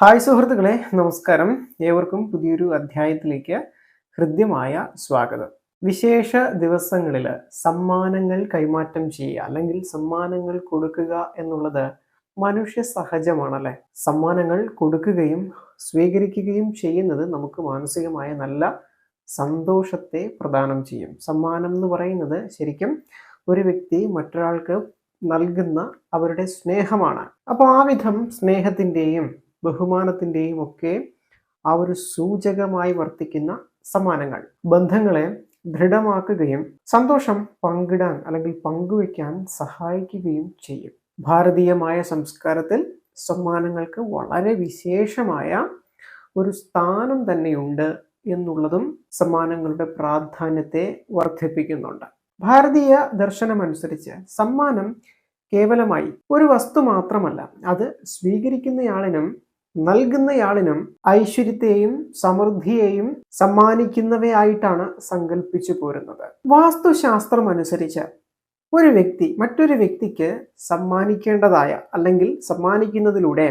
Hi സുഹൃത്തുക്കളെ നമസ്കാരം. ഏവർക്കും പുതിയൊരു അധ്യായത്തിലേക്ക് ഹൃദ്യമായ സ്വാഗതം. വിശേഷ ദിവസങ്ങളിൽ സമ്മാനങ്ങൾ കൈമാറ്റം ചെയ്യുക അല്ലെങ്കിൽ സമ്മാനങ്ങൾ കൊടുക്കുക എന്നുള്ളത് മനുഷ്യ സഹജമാണല്ലേ? സമ്മാനങ്ങൾ കൊടുക്കുകയും സ്വീകരിക്കുകയും ചെയ്യുന്നത് നമുക്ക് മാനസികമായ നല്ല സന്തോഷത്തെ പ്രദാനം ചെയ്യും. സമ്മാനം എന്ന് പറയുന്നത് ശരിക്കും ഒരു വ്യക്തി മറ്റൊരാൾക്ക് നൽകുന്ന അവരുടെ സ്നേഹമാണ്. അപ്പോൾ ആ വിധം സ്നേഹത്തിന്റെയും ബഹുമാനത്തിന്റെയും ഒക്കെ ആ ഒരു സൂചകമായി വർത്തിക്കുന്ന സമ്മാനങ്ങൾ. ബന്ധങ്ങളെ ദൃഢമാക്കുകയും സന്തോഷം പങ്കിടാൻ അല്ലെങ്കിൽ പങ്കുവയ്ക്കാൻ സഹായിക്കുകയും ചെയ്യും. ഭാരതീയമായ സംസ്കാരത്തിൽ സമ്മാനങ്ങൾക്ക് വളരെ വിശേഷമായ ഒരു സ്ഥാനം തന്നെയുണ്ട് എന്നുള്ളതും സമ്മാനങ്ങളുടെ പ്രാധാന്യത്തെ വർദ്ധിപ്പിക്കുന്നുണ്ട്. ഭാരതീയ ദർശനമനുസരിച്ച് സമ്മാനം കേവലമായി ഒരു വസ്തു മാത്രമല്ല അത് സ്വീകരിക്കുന്നയാളിനും നൽകുന്നയാളിനും ഐശ്വര്യത്തെയും സമൃദ്ധിയെയും സമ്മാനിക്കുന്നവയായിട്ടാണ് സങ്കല്പിച്ചു പോരുന്നത്. വാസ്തുശാസ്ത്രം അനുസരിച്ച് ഒരു വ്യക്തി മറ്റൊരു വ്യക്തിക്ക് സമ്മാനിക്കേണ്ടതായ അല്ലെങ്കിൽ സമ്മാനിക്കുന്നതിലൂടെ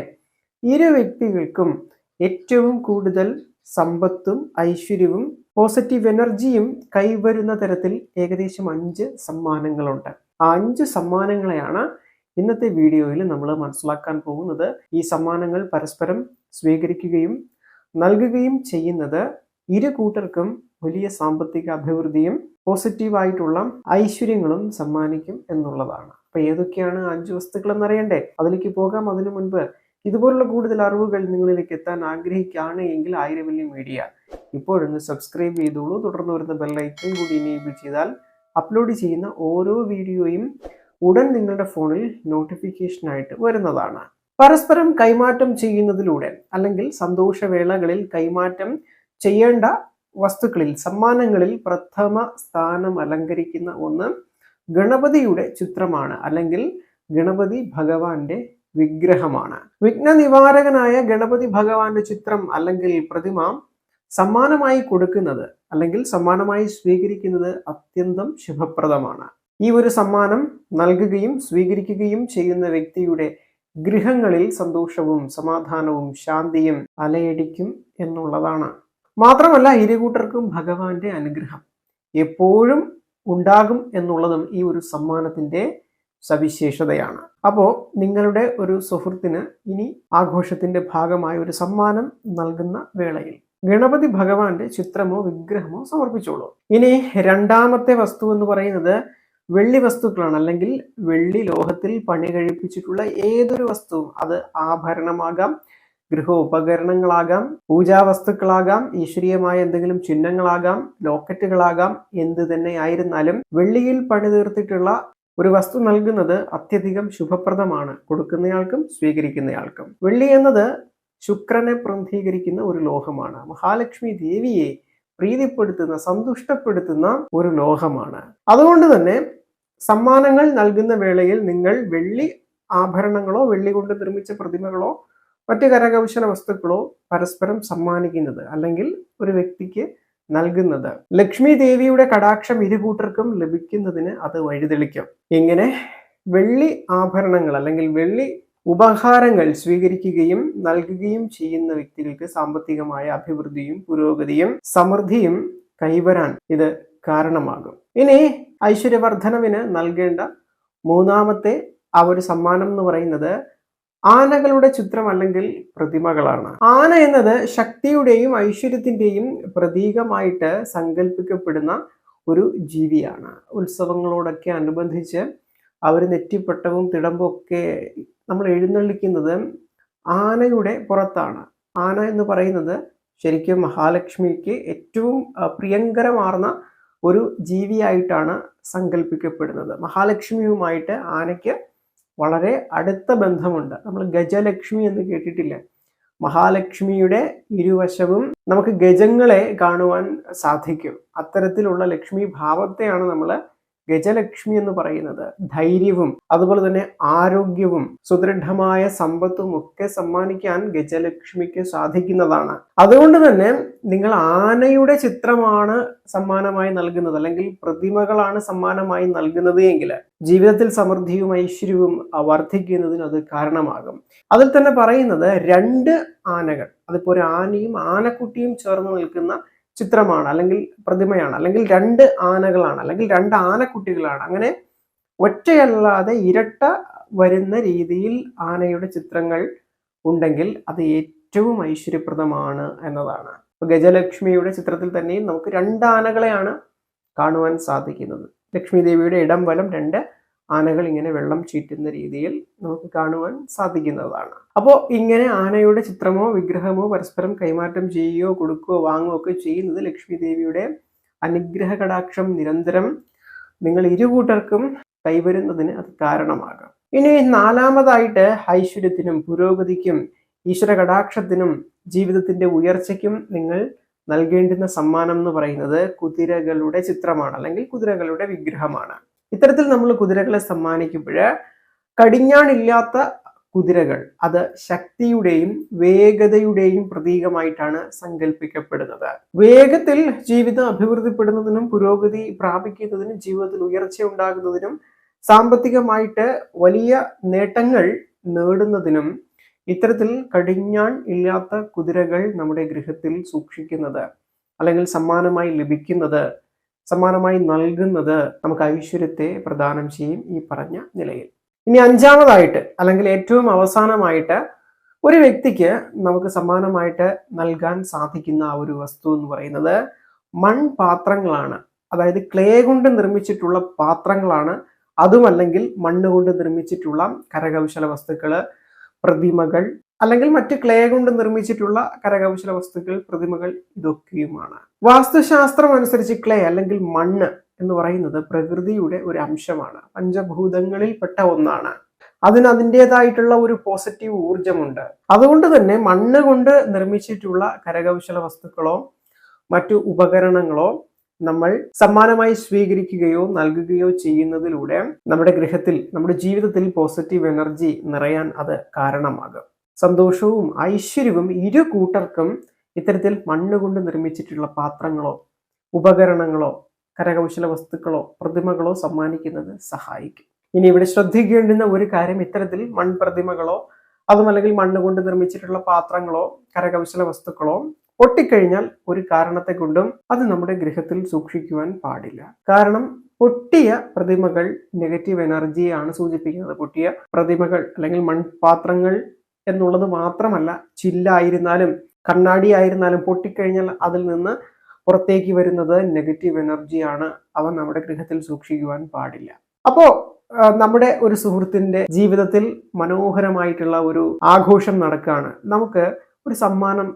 ഇരു വ്യക്തികൾക്കും ഏറ്റവും കൂടുതൽ സമ്പത്തും ഐശ്വര്യവും പോസിറ്റീവ് എനർജിയും കൈവരുന്ന തരത്തിൽ ഏകദേശം അഞ്ച് സമ്മാനങ്ങളുണ്ട്. ആ അഞ്ച് സമ്മാനങ്ങളെയാണ് ഇന്നത്തെ വീഡിയോയിൽ നമ്മൾ മനസ്സിലാക്കാൻ പോകുന്നത് ഈ സമ്മാനങ്ങൾ പരസ്പരം സ്വീകരിക്കുകയും നൽകുകയും ചെയ്യുന്നത് ഇരു കൂട്ടർക്കും വലിയ സാമ്പത്തിക അഭിവൃദ്ധിയും പോസിറ്റീവായിട്ടുള്ള ഐശ്വര്യങ്ങളും സമ്മാനിക്കും എന്നുള്ളതാണ്. അപ്പൊ ഏതൊക്കെയാണ് അഞ്ച് വസ്തുക്കൾ എന്നറിയണ്ടേ? അതിലേക്ക് പോകാം. അതിനു മുൻപ് ഇതുപോലുള്ള കൂടുതൽ അറിവുകൾ നിങ്ങളിലേക്ക് എത്താൻ ആഗ്രഹിക്കുകയാണ് എങ്കിൽ ആയിരവല്യം മീഡിയ. ഇപ്പോഴൊന്ന് സബ്സ്ക്രൈബ് ചെയ്തോളൂ. തുടർന്ന് വരുന്ന ബെല്ലൈക്കൺ കൂടി ഇനേബിൾ ചെയ്താൽ അപ്ലോഡ് ചെയ്യുന്ന ഓരോ വീഡിയോയും ഉടൻ നിങ്ങളുടെ ഫോണിൽ നോട്ടിഫിക്കേഷനായിട്ട് വരുന്നതാണ്. പരസ്പരം കൈമാറ്റം ചെയ്യുന്നതിലൂടെ അല്ലെങ്കിൽ സന്തോഷവേളകളിൽ കൈമാറ്റം ചെയ്യേണ്ട വസ്തുക്കളിൽ സമ്മാനങ്ങളിൽ പ്രഥമ സ്ഥാനം അലങ്കരിക്കുന്ന ഒന്ന് ഗണപതിയുടെ ചിത്രമാണ് അല്ലെങ്കിൽ ഗണപതി ഭഗവാന്റെ വിഗ്രഹമാണ്. വിഘ്ന നിവാരകനായ ഗണപതി ഭഗവാന്റെ ചിത്രം അല്ലെങ്കിൽ പ്രതിമ സമ്മാനമായി കൊടുക്കുന്നത് അല്ലെങ്കിൽ സമ്മാനമായി സ്വീകരിക്കുന്നത് അത്യന്തം ശുഭപ്രദമാണ്. ഈ ഒരു സമ്മാനം നൽകുകയും സ്വീകരിക്കുകയും ചെയ്യുന്ന വ്യക്തിയുടെ ഗൃഹങ്ങളിൽ സന്തോഷവും സമാധാനവും ശാന്തിയും അലയടിക്കും എന്നുള്ളതാണ്. മാത്രമല്ല ഇരുകൂട്ടർക്കും ഭഗവാന്റെ അനുഗ്രഹം എപ്പോഴും ഉണ്ടാകും എന്നുള്ളതും ഈ ഒരു സമ്മാനത്തിന്റെ സവിശേഷതയാണ്. അപ്പോൾ നിങ്ങളുടെ ഒരു സുഹൃത്തിന് ഇനി ആഘോഷത്തിന്റെ ഭാഗമായ ഒരു സമ്മാനം നൽകുന്ന വേളയിൽ ഗണപതി ഭഗവാന്റെ ചിത്രമോ വിഗ്രഹമോ സമർപ്പിച്ചോളൂ. ഇനി രണ്ടാമത്തെ വസ്തു എന്ന് പറയുന്നത് വെള്ളി വസ്തുക്കളാണ്. അല്ലെങ്കിൽ വെള്ളി ലോഹത്തിൽ പണി കഴിപ്പിച്ചിട്ടുള്ള ഏതൊരു വസ്തുവും അത് ആഭരണമാകാം ഗൃഹോപകരണങ്ങളാകാം പൂജാവസ്തുക്കളാകാം ഈശ്വരീയമായ എന്തെങ്കിലും ചിഹ്നങ്ങളാകാം ലോക്കറ്റുകളാകാം എന്ത് തന്നെ ആയിരുന്നാലും വെള്ളിയിൽ പണി തീർത്തിട്ടുള്ള ഒരു വസ്തു നൽകുന്നത് അത്യധികം ശുഭപ്രദമാണ്. കൊടുക്കുന്നയാൾക്കും സ്വീകരിക്കുന്നയാൾക്കും. വെള്ളി എന്നത് ശുക്രനെ പ്രതിനിധീകരിക്കുന്ന ഒരു ലോഹമാണ്. മഹാലക്ഷ്മി ദേവിയെ പ്രീതിപ്പെടുത്തുന്ന സന്തുഷ്ടപ്പെടുത്തുന്ന ഒരു ലോഹമാണ്. അതുകൊണ്ട് തന്നെ സമ്മാനങ്ങൾ നൽകുന്ന വേളയിൽ നിങ്ങൾ വെള്ളി ആഭരണങ്ങളോ വെള്ളി കൊണ്ട് നിർമ്മിച്ച പ്രതിമകളോ മറ്റ് കരകൗശല വസ്തുക്കളോ പരസ്പരം സമ്മാനിക്കുന്നത് അല്ലെങ്കിൽ ഒരു വ്യക്തിക്ക് നൽകുന്നത്. ലക്ഷ്മി ദേവിയുടെ കടാക്ഷം ഇരുകൂട്ടർക്കും ലഭിക്കുന്നതിന് അത് വഴിതെളിക്കും. ഇങ്ങനെ വെള്ളി ആഭരണങ്ങൾ അല്ലെങ്കിൽ വെള്ളി ഉപഹാരങ്ങൾ സ്വീകരിക്കുകയും നൽകുകയും ചെയ്യുന്ന വ്യക്തികൾക്ക് സാമ്പത്തികമായ അഭിവൃദ്ധിയും പുരോഗതിയും സമൃദ്ധിയും കൈവരാൻ ഇത് കാരണമാകും. ഇനി ഐശ്വര്യവർദ്ധനവിന് നൽകേണ്ട മൂന്നാമത്തെ ആ ഒരു സമ്മാനം എന്ന് പറയുന്നത് ആനകളുടെ ചിത്രം അല്ലെങ്കിൽ പ്രതിമകളാണ്. ആന എന്നത് ശക്തിയുടെയും ഐശ്വര്യത്തിന്റെയും പ്രതീകമായിട്ട് സങ്കല്പിക്കപ്പെടുന്ന ഒരു ജീവിയാണ്. ഉത്സവങ്ങളോടൊക്കെ അനുബന്ധിച്ച് അവർ നെറ്റിപ്പട്ടവും തിടമ്പും ഒക്കെ നമ്മൾ എഴുന്നള്ളിക്കുന്നത് ആനയുടെ പുറത്താണ്. ആന എന്ന് പറയുന്നത് ശരിക്കും മഹാലക്ഷ്മിക്ക് ഏറ്റവും പ്രിയങ്കരമാർന്ന ഒരു ജീവിയായിട്ടാണ് സങ്കല്പിക്കപ്പെടുന്നത് മഹാലക്ഷ്മിയുമായിട്ട് ആനയ്ക്ക് വളരെ അടുത്ത ബന്ധമുണ്ട്. നമ്മൾ ഗജലക്ഷ്മി എന്ന് കേട്ടിട്ടില്ല. മഹാലക്ഷ്മിയുടെ ഇരുവശവും നമുക്ക് ഗജങ്ങളെ കാണുവാൻ സാധിക്കും. അത്തരത്തിലുള്ള ലക്ഷ്മി ഭാവത്തെയാണ് നമ്മൾ ഗജലക്ഷ്മി എന്ന് പറയുന്നത് ധൈര്യവും അതുപോലെ തന്നെ ആരോഗ്യവും സുദൃഢമായ സമ്പത്തും ഒക്കെ സമ്മാനിക്കാൻ ഗജലക്ഷ്മിക്ക് സാധിക്കുന്നതാണ്. അതുകൊണ്ട് തന്നെ നിങ്ങൾ ആനയുടെ ചിത്രമാണ് സമ്മാനമായി നൽകുന്നത് അല്ലെങ്കിൽ പ്രതിമകളാണ് സമ്മാനമായി നൽകുന്നത് എങ്കിൽ ജീവിതത്തിൽ സമൃദ്ധിയും ഐശ്വര്യവും വർദ്ധിക്കുന്നതിന് അത് കാരണമാകും. അതിൽ തന്നെ പറയുന്നത് രണ്ട് ആനകൾ അതിപ്പോ ഒരു ആനയും ആനക്കുട്ടിയും ചേർന്ന് നിൽക്കുന്ന ചിത്രമാണ് അല്ലെങ്കിൽ പ്രതിമയാണ് അല്ലെങ്കിൽ രണ്ട് ആനകളാണ് അല്ലെങ്കിൽ രണ്ട് ആനക്കുട്ടികളാണ്. അങ്ങനെ ഒറ്റയല്ലാതെ ഇരട്ട വരുന്ന രീതിയിൽ ആനയുടെ ചിത്രങ്ങൾ ഉണ്ടെങ്കിൽ അത് ഏറ്റവും ഐശ്വര്യപ്രദമാണ് എന്നതാണ്. ഇപ്പൊ ഗജലക്ഷ്മിയുടെ ചിത്രത്തിൽ തന്നെയും നമുക്ക് രണ്ട് ആനകളെയാണ് കാണുവാൻ സാധിക്കുന്നത്. ലക്ഷ്മി ദേവിയുടെ ഇടം വലം രണ്ട് ആനകൾ ഇങ്ങനെ വെള്ളം ചീറ്റുന്ന രീതിയിൽ നമുക്ക് കാണുവാൻ സാധിക്കുന്നതാണ്. അപ്പോൾ ഇങ്ങനെ ആനയുടെ ചിത്രമോ വിഗ്രഹമോ പരസ്പരം കൈമാറ്റം ചെയ്യുകയോ കൊടുക്കുകയോ വാങ്ങുകയോ ഒക്കെ ചെയ്യുന്നത് ലക്ഷ്മി ദേവിയുടെ അനുഗ്രഹ കടാക്ഷം നിരന്തരം നിങ്ങൾ ഇരുകൂട്ടർക്കും കൈവരുന്നതിന് അത് കാരണമാകാം. ഇനി നാലാമതായിട്ട് ഐശ്വര്യത്തിനും പുരോഗതിക്കും ഈശ്വര കടാക്ഷത്തിനും ജീവിതത്തിന്റെ ഉയർച്ചയ്ക്കും നിങ്ങൾ നൽകേണ്ടുന്ന സമ്മാനം എന്ന് പറയുന്നത് കുതിരകളുടെ ചിത്രമാണ് അല്ലെങ്കിൽ കുതിരകളുടെ വിഗ്രഹമാണ്. ഇത്തരത്തിൽ നമ്മൾ കുതിരകളെ സമ്മാനിക്കുമ്പോൾ കടിഞ്ഞാണില്ലാത്ത കുതിരകൾ അത് ശക്തിയുടെയും വേഗതയുടെയും പ്രതീകമായിട്ടാണ് സങ്കല്പിക്കപ്പെടുന്നത് വേഗത്തിൽ ജീവിതം അഭിവൃദ്ധിപ്പെടുന്നതിനും പുരോഗതി പ്രാപിക്കുന്നതിനും ജീവിതത്തിൽ ഉയർച്ച ഉണ്ടാകുന്നതിനും സാമ്പത്തികമായിട്ട് വലിയ നേട്ടങ്ങൾ നേടുന്നതിനും ഇത്തരത്തിൽ കടിഞ്ഞാൺ ഇല്ലാത്ത കുതിരകൾ നമ്മുടെ ഗൃഹത്തിൽ സൂക്ഷിക്കുന്നത് അല്ലെങ്കിൽ സമ്മാനമായി ലഭിക്കുന്നത് സമ്മാനമായി നൽകുന്നത് നമുക്ക് ഐശ്വര്യത്തെ പ്രദാനം ചെയ്യും ഈ പറഞ്ഞ നിലയിൽ. ഇനി അഞ്ചാമതായിട്ട് അല്ലെങ്കിൽ ഏറ്റവും അവസാനമായിട്ട് ഒരു വ്യക്തിക്ക് നമുക്ക് സമ്മാനമായിട്ട് നൽകാൻ സാധിക്കുന്ന ആ ഒരു വസ്തു എന്ന് പറയുന്നത് മൺപാത്രങ്ങളാണ്. അതായത് ക്ലേ കൊണ്ട് നിർമ്മിച്ചിട്ടുള്ള പാത്രങ്ങളാണ്. അതുമല്ലെങ്കിൽ മണ്ണ് കൊണ്ട് നിർമ്മിച്ചിട്ടുള്ള കരകൗശല വസ്തുക്കൾ പ്രതിമകൾ അല്ലെങ്കിൽ മറ്റ് ക്ലേ കൊണ്ട് നിർമ്മിച്ചിട്ടുള്ള കരകൗശല വസ്തുക്കൾ പ്രതിമകൾ ഇതൊക്കെയുമാണ്. വാസ്തുശാസ്ത്രം അനുസരിച്ച് ക്ലേ അല്ലെങ്കിൽ മണ്ണ് എന്ന് പറയുന്നത് പ്രകൃതിയുടെ ഒരു അംശമാണ്. പഞ്ചഭൂതങ്ങളിൽ പെട്ട ഒന്നാണ്. അതിന് അതിന്റെതായിട്ടുള്ള ഒരു പോസിറ്റീവ് ഊർജമുണ്ട് അതുകൊണ്ട് തന്നെ മണ്ണ് കൊണ്ട് നിർമ്മിച്ചിട്ടുള്ള കരകൗശല വസ്തുക്കളോ മറ്റു ഉപകരണങ്ങളോ നമ്മൾ സമ്മാനമായി സ്വീകരിക്കുകയോ നൽകുകയോ ചെയ്യുന്നതിലൂടെ നമ്മുടെ ഗൃഹത്തിൽ നമ്മുടെ ജീവിതത്തിൽ പോസിറ്റീവ് എനർജി നിറയാൻ അത് കാരണമാകും. സന്തോഷവും ഐശ്വര്യവും ഇരു കൂട്ടർക്കും ഇത്തരത്തിൽ മണ്ണുകൊണ്ട് നിർമ്മിച്ചിട്ടുള്ള പാത്രങ്ങളോ ഉപകരണങ്ങളോ കരകൗശല വസ്തുക്കളോ പ്രതിമകളോ സമ്മാനിക്കുന്നത് സഹായിക്കും. ഇനി ഇവിടെ ശ്രദ്ധിക്കേണ്ടുന്ന ഒരു കാര്യം ഇത്തരത്തിൽ മൺപ്രതിമകളോ അതുമല്ലെങ്കിൽ മണ്ണ് കൊണ്ട് നിർമ്മിച്ചിട്ടുള്ള പാത്രങ്ങളോ കരകൗശല വസ്തുക്കളോ പൊട്ടിക്കഴിഞ്ഞാൽ ഒരു കാരണത്തെ കൊണ്ടും അത് നമ്മുടെ ഗൃഹത്തിൽ സൂക്ഷിക്കുവാൻ പാടില്ല. കാരണം പൊട്ടിയ പ്രതിമകൾ നെഗറ്റീവ് എനർജിയാണ് സൂചിപ്പിക്കുന്നത്. പൊട്ടിയ പ്രതിമകൾ അല്ലെങ്കിൽ മൺപാത്രങ്ങൾ എന്നുള്ളത് മാത്രമല്ല ചില്ലായിരുന്നാലും കണ്ണാടി ആയിരുന്നാലും പൊട്ടിക്കഴിഞ്ഞാൽ അതിൽ നിന്ന് പുറത്തേക്ക് വരുന്നത് നെഗറ്റീവ് എനർജിയാണ് അവ നമ്മുടെ ഗൃഹത്തിൽ സൂക്ഷിക്കുവാൻ പാടില്ല. അപ്പോ നമ്മുടെ ഒരു സുഹൃത്തിന്റെ ജീവിതത്തിൽ മനോഹരമായിട്ടുള്ള ഒരു ആഘോഷം നടക്കുകയാണ്. നമുക്ക് ഒരു സമ്മാനം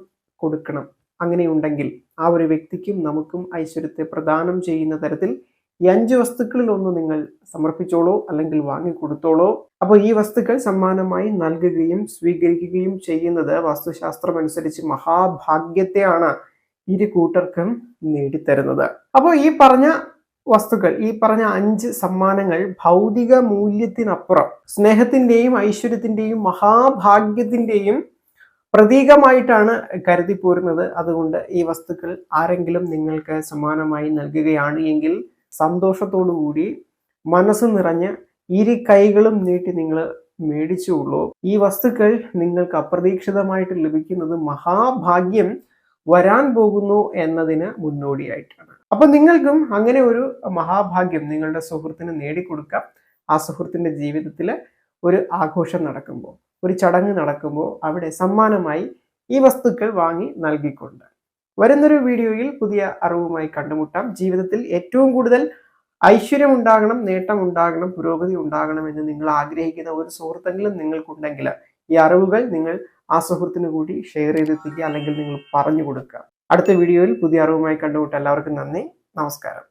കൊടുക്കണം. അങ്ങനെയുണ്ടെങ്കിൽ ആ ഒരു വ്യക്തിക്കും നമുക്കും ഐശ്വര്യത്തെ പ്രദാനം ചെയ്യുന്ന തരത്തിൽ ഈ അഞ്ച് വസ്തുക്കളിൽ ഒന്ന് നിങ്ങൾ സമർപ്പിച്ചോളോ അല്ലെങ്കിൽ വാങ്ങിക്കൊടുത്തോളൂ. അപ്പോൾ ഈ വസ്തുക്കൾ സമ്മാനമായി നൽകുകയും സ്വീകരിക്കുകയും ചെയ്യുന്നത് വാസ്തുശാസ്ത്രം അനുസരിച്ച് മഹാഭാഗ്യത്തെയാണ് ഇരു കൂട്ടർക്കും നേടിത്തരുന്നത്. അപ്പോൾ ഈ പറഞ്ഞ വസ്തുക്കൾ ഈ പറഞ്ഞ അഞ്ച് സമ്മാനങ്ങൾ ഭൗതിക മൂല്യത്തിനപ്പുറം സ്നേഹത്തിന്റെയും ഐശ്വര്യത്തിന്റെയും മഹാഭാഗ്യത്തിന്റെയും പ്രതീകമായിട്ടാണ് കരുതി പോരുന്നത് അതുകൊണ്ട് ഈ വസ്തുക്കൾ ആരെങ്കിലും നിങ്ങൾക്ക് സമ്മാനമായി നൽകുകയാണ് എങ്കിൽ സന്തോഷത്തോടുകൂടി മനസ്സ് നിറഞ്ഞ് ഇരു കൈകളും നീട്ടി നിങ്ങൾ മേടിച്ചുള്ളൂ ഈ വസ്തുക്കൾ നിങ്ങൾക്ക് അപ്രതീക്ഷിതമായിട്ട് ലഭിക്കുന്നത് മഹാഭാഗ്യം വരാൻ പോകുന്നു എന്നതിന് മുന്നോടിയായിട്ടാണ്. അപ്പൊ നിങ്ങൾക്കും അങ്ങനെ ഒരു മഹാഭാഗ്യം നിങ്ങളുടെ സുഹൃത്തിന് നേടിക്കൊടുക്കാം. ആ സുഹൃത്തിന്റെ ജീവിതത്തിൽ ഒരു ആഘോഷം നടക്കുമ്പോൾ ഒരു ചടങ്ങ് നടക്കുമ്പോൾ അവിടെ സമ്മാനമായി ഈ വസ്തുക്കൾ വാങ്ങി നൽകിക്കൊണ്ട് വരുന്നൊരു വീഡിയോയിൽ പുതിയ അറിവുമായി കണ്ടുമുട്ടാം. ജീവിതത്തിൽ ഏറ്റവും കൂടുതൽ ഐശ്വര്യം ഉണ്ടാകണം നേട്ടം ഉണ്ടാകണം പുരോഗതി ഉണ്ടാകണം എന്ന് നിങ്ങൾ ആഗ്രഹിക്കുന്ന ഒരു സുഹൃത്തെങ്കിലും നിങ്ങൾക്കുണ്ടെങ്കിൽ ഈ അറിവുകൾ നിങ്ങൾ ആ സുഹൃത്തിന് കൂടി ഷെയർ ചെയ്തെത്തിക്കുക അല്ലെങ്കിൽ നിങ്ങൾ പറഞ്ഞു കൊടുക്കുക. അടുത്ത വീഡിയോയിൽ പുതിയ അറിവുമായി കണ്ടുമുട്ട എല്ലാവർക്കും നന്ദി. നമസ്കാരം.